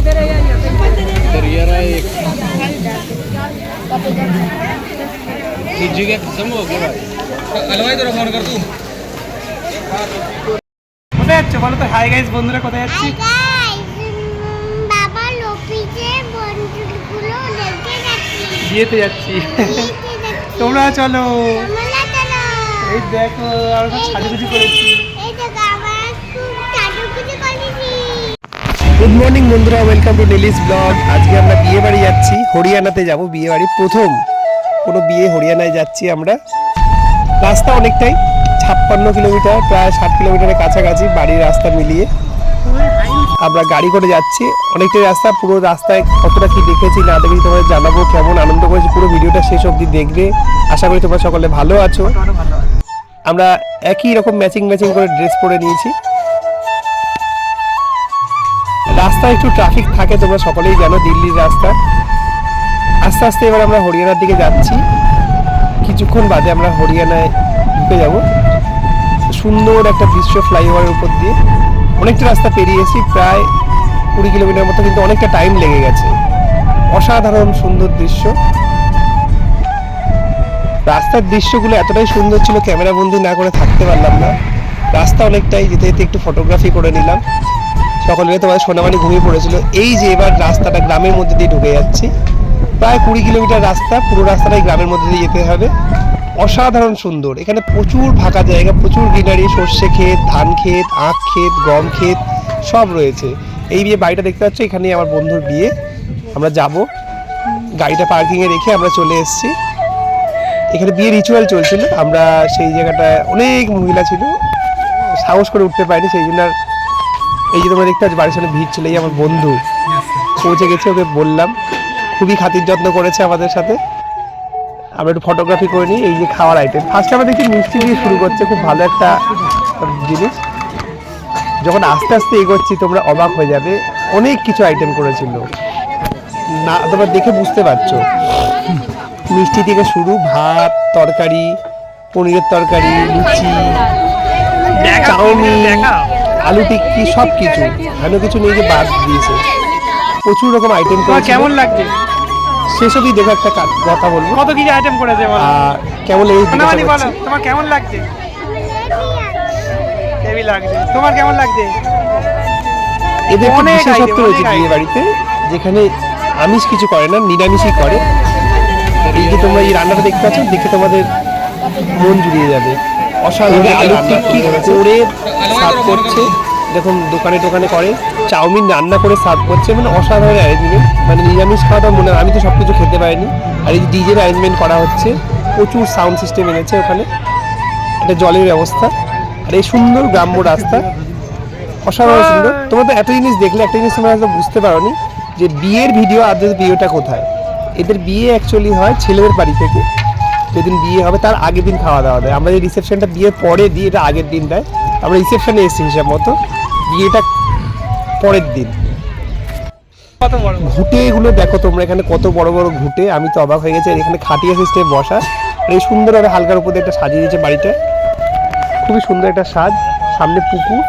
दरिया एक सूजी का खत्म हो गया भाई हलवाई तेरा फोन कर तू কোথায় যাচ্ছ বলো তো হাই গাইস বন্ধুরা কোথায় যাচ্ছি Hi guys, উম, বাবা লপিতে বন্ধুগুলো দেখতে যাচ্ছি বিয়েতে যাচ্ছি দেখতে যাচ্ছি তোমরা চলো তোমরা চলো এই দেখো আমরা সব সাজুগুজু করেছি গুড মর্নিং বন্ধুরা। ওয়েলকাম টু ডেলিস ব্লগ আজকে আমরা বিয়ে বাড়ি যাচ্ছি। হরিয়ানাতে যাব বিয়ে বাড়ি। প্রথম কোনো বিয়ে হরিয়ানায় যাচ্ছি আমরা। রাস্তা অনেকটাই ছাপ্পান্ন কিলোমিটার, প্রায় ষাট কিলোমিটারের কাছাকাছি বাড়ির রাস্তা মিলিয়ে। আমরা গাড়ি করে যাচ্ছি। অনেকটাই রাস্তা, পুরো রাস্তায় কতটা কি দেখেছি না দেখেছি তোমাদের জানাব। কেমন আনন্দ করেছি। পুরো ভিডিওটা শেষ অবধি দেখবে। আশা করি তোমরা সকলে ভালো আছো। আমরা একই রকম ম্যাচিং ম্যাচিং করে ড্রেস পরে নিয়েছি। রাস্তায় একটু ট্রাফিক থাকে, তোমরা সকলেই জানো দিল্লির রাস্তা। আস্তে আস্তে এবার আমরা হরিয়ানার দিকে যাচ্ছি। কিছুক্ষণ বাদে আমরা হরিয়ানায় ঢুকে যাব। সুন্দর একটা দৃশ্য ফ্লাইওভারের উপর দিয়ে। অনেকটা রাস্তা পেরিয়েছি, প্রায় কুড়ি কিলোমিটার মতো, কিন্তু অনেকটা টাইম লেগে গেছে। অসাধারণ সুন্দর দৃশ্য। রাস্তার দৃশ্যগুলো এতটাই সুন্দর ছিল, ক্যামেরা বন্দি না করে থাকতে পারলাম না। রাস্তা অনেকটাই যেতে যেতে একটু ফটোগ্রাফি করে নিলাম। সকলে তোমার সোনামানি ঘুমিয়ে পড়েছিল। এই যে এবার রাস্তাটা গ্রামের মধ্যে দিয়ে ঢুকে যাচ্ছি। প্রায় কুড়ি কিলোমিটার রাস্তা, পুরো রাস্তাটাই গ্রামের মধ্যে দিয়ে যেতে হবে। অসাধারণ সুন্দর। এখানে প্রচুর ফাঁকা জায়গা, প্রচুর গ্রিনারি, সর্ষে ক্ষেত, ধান ক্ষেত, আখ ক্ষেত, গম ক্ষেত, সব রয়েছে। এই বিয়ে বাড়িটা দেখতে পাচ্ছ, এখানেই আমার বন্ধুর বিয়ে। আমরা যাব। গাড়িটা পার্কিংয়ে রেখে আমরা চলে এসেছি। এখানে বিয়ে রিচুয়াল চলছিল। আমরা সেই জায়গাটায় অনেক মহিলা ছিল। সাহস করে উঠতে পারিনি, সেই জন্য আর এই যে তোমরা দেখতে পাচ্ছ বাড়ির সামনে ভিড় ছিল এই আমার বন্ধু। পৌঁছে গেছে ওকে বললাম খুবই খাতির যত্ন করেছে আমাদের সাথে। আমরা একটু ফটোগ্রাফি করে নিই এই যে খাওয়ার আইটেম ফার্স্টে আমরা দেখছি মিষ্টি দিয়ে শুরু করছে খুব ভালো একটা জিনিস। যখন আস্তে আস্তে এগোচ্ছি তোমরা অবাক হয়ে যাবে অনেক কিছু আইটেম করেছিল। না তোমরা দেখে বুঝতে পারছ। মিষ্টি থেকে শুরু ভাত তরকারি পনিরের তরকারি লুচি চাউমিন আলু টিক্কি সব কিছু ভালো কিছু নিয়ে যে বাদ দিয়েছে। প্রচুর রকম আইটেম তোমার কেমন লাগছে? সেসবই দেখো একটা কা- কথা বলব। কত কিছু আইটেম করেছে কেমন জিজ্ঞাসা তোমার কেমন লাগছে? হেভি লাগছে। তোমার কেমন লাগছে? এদের অনেক বিশেষত্ব রয়েছে বিয়ে বাড়িতে যেখানে আমিষ কিছু করে না নিরামিষই করে। এই যে তোমরা এই রান্নাটা দেখতে পাচ্ছ দেখে তোমাদের মন জুড়িয়ে যাবে। অসাধারণ আলু টিক্কি করে সার্ভ করছে? দেখুন দোকানে দোকানে করে। চাউমিন রান্না করে সার্ভ করছে। মানে অসাধারণ অ্যারেঞ্জমেন্ট মানে নিরামিষ খাওয়াটা মনে হয় আমি তো সব কিছু খেতে পারিনি। আর এই যে ডিজের অ্যারেঞ্জমেন্ট করা হচ্ছে প্রচুর সাউন্ড সিস্টেম এনেছে ওখানে। একটা জলের ব্যবস্থা। আর এই সুন্দর গ্রাম্য রাস্তা। অসাধারণ সুন্দর। তোমরা তো এত জিনিস দেখলে একটা জিনিস তোমরা হয়তো বুঝতে পারোনি যে বিয়ের ভিডিও আর যদি বিয়েটা কোথায়? এদের বিয়ে অ্যাকচুয়ালি হয় ছেলেদের বাড়ি থেকে। যেদিন বিয়ে হবে তার আগের দিন খাওয়া দাওয়া দেয়। আমরা যে রিসেপশনটা বিয়ের পরে দিই এটা আগের দিন দেয়। আমরা রিসেপশনে এসেছি হিসাব মতো। বিয়েটা পরের দিন। ঘুটেগুলো দেখো তোমরা এখানে কত বড় বড় ঘুটে। আমি তো অবাক হয়ে গেছি এখানে খাটিয়া সিস্টেম বসা। আর এই সুন্দরভাবে হালকার উপর একটা সাজিয়ে দিয়েছে বাড়িটা। খুবই সুন্দর একটা সাজ সামনে পুকুর।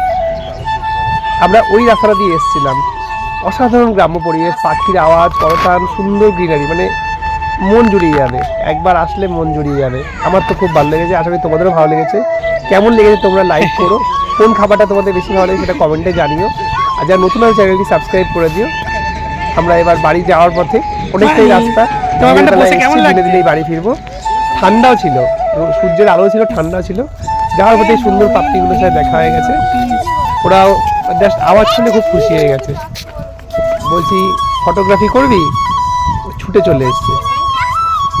আমরা ওই রাস্তাটা দিয়ে এসেছিলাম। অসাধারণ গ্রাম্য পরিবেশ পাখির আওয়াজ করতান সুন্দর গ্রিনারি মানে মন জুড়িয়ে যাবে। একবার আসলে মন জুড়িয়ে যাবে। আমার তো খুব ভালো লেগেছে আশা করি তোমাদেরও ভালো লেগেছে। কেমন লেগেছে তোমরা লাইক করো। কোন খাবারটা তোমাদের বেশি ভালো লেগেছে সেটা কমেন্টে জানিও। আর যারা নতুন হয় চ্যানেলটি সাবস্ক্রাইব করে দিও। আমরা এবার বাড়ি যাওয়ার পথে অনেকটাই রাস্তা? দিনে দিনেই বাড়ি ফিরবো। ঠান্ডাও ছিল। সূর্যের আলো ছিল ঠান্ডা ছিল। যাওয়ার পথে সুন্দর পাপ্পিগুলোর সাথে দেখা হয়ে গেছে। ওরাও জাস্ট আওয়াজ শুনে খুব খুশি হয়ে গেছে। বলছি ফটোগ্রাফি করবি? ছুটে চলে এসছে।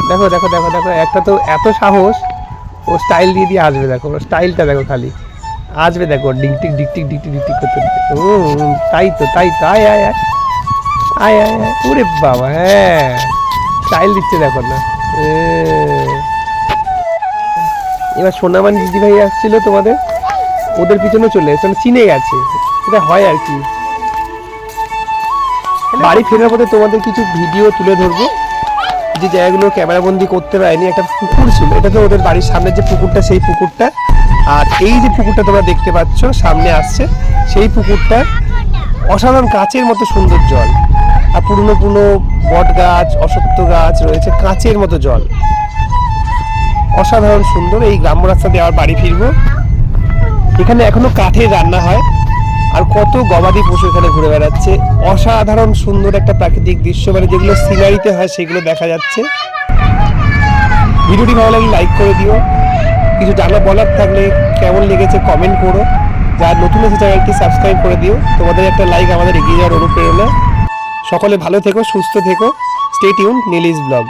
দেখো দেখো দেখো দেখো, একটা তো এত সাহস, ও স্টাইল দিয়ে দিয়ে আসবে, দেখো, ওর স্টাইলটা দেখো খালি। আসবে, দেখো ডিকটিক ডিকটিক ডিকটিক ডিকটিক করতে হুম তাই তো তাই তো, আয় আয় আয়। আয় আয় আয়। ওরে বাবা হ্যাঁ। স্টাইল দিচ্ছে, দেখো না। এবার সোনামান দিদি ভাই আসছিল তোমাদের, ওদের পিছনে চলে এসে মানে চিনে গেছে। এটা হয় আর কি। বাড়ি ফেরার পথে তোমাদের কিছু ভিডিও তুলে ধরবো। যে জায়গাগুলো ক্যামেরাবন্দি করতে পারেনি, একটা পুকুর ছিল। এটা তো ওদের বাড়ির সামনে যে পুকুরটা, সেই পুকুরটা। আর এই যে পুকুরটা তোমরা দেখতে পাচ্ছ, সামনে আসছে, সেই পুকুরটা অসাধারণ কাঁচের মতো সুন্দর জল। আর পুরনো পুরনো বট গাছ, অসত্য গাছ রয়েছে, কাঁচের মতো জল। অসাধারণ সুন্দর। এই গ্রাম্য রাস্তা দিয়ে আবার বাড়ি ফিরবো। এখানে এখনও কাঠের রান্না হয়। আর কত গবাদি পশু এখানে ঘুরে বেড়াচ্ছে। অসাধারণ সুন্দর একটা প্রাকৃতিক দৃশ্য মানে যেগুলো সিনারিতে হয় সেগুলো দেখা যাচ্ছে। ভিডিওটি ভালো লাগলে লাইক করে দিও। কিছু জানা বলার থাকলে কেমন লেগেছে কমেন্ট করো। যার নতুন এসে চ্যানেলটি সাবস্ক্রাইব করে দিও। তোমাদের একটা লাইক আমাদের এগিয়ে যাওয়ার অনুপ্রেরণা। সকলে ভালো থেকো, সুস্থ থেকো। Stay tune Nili's blog.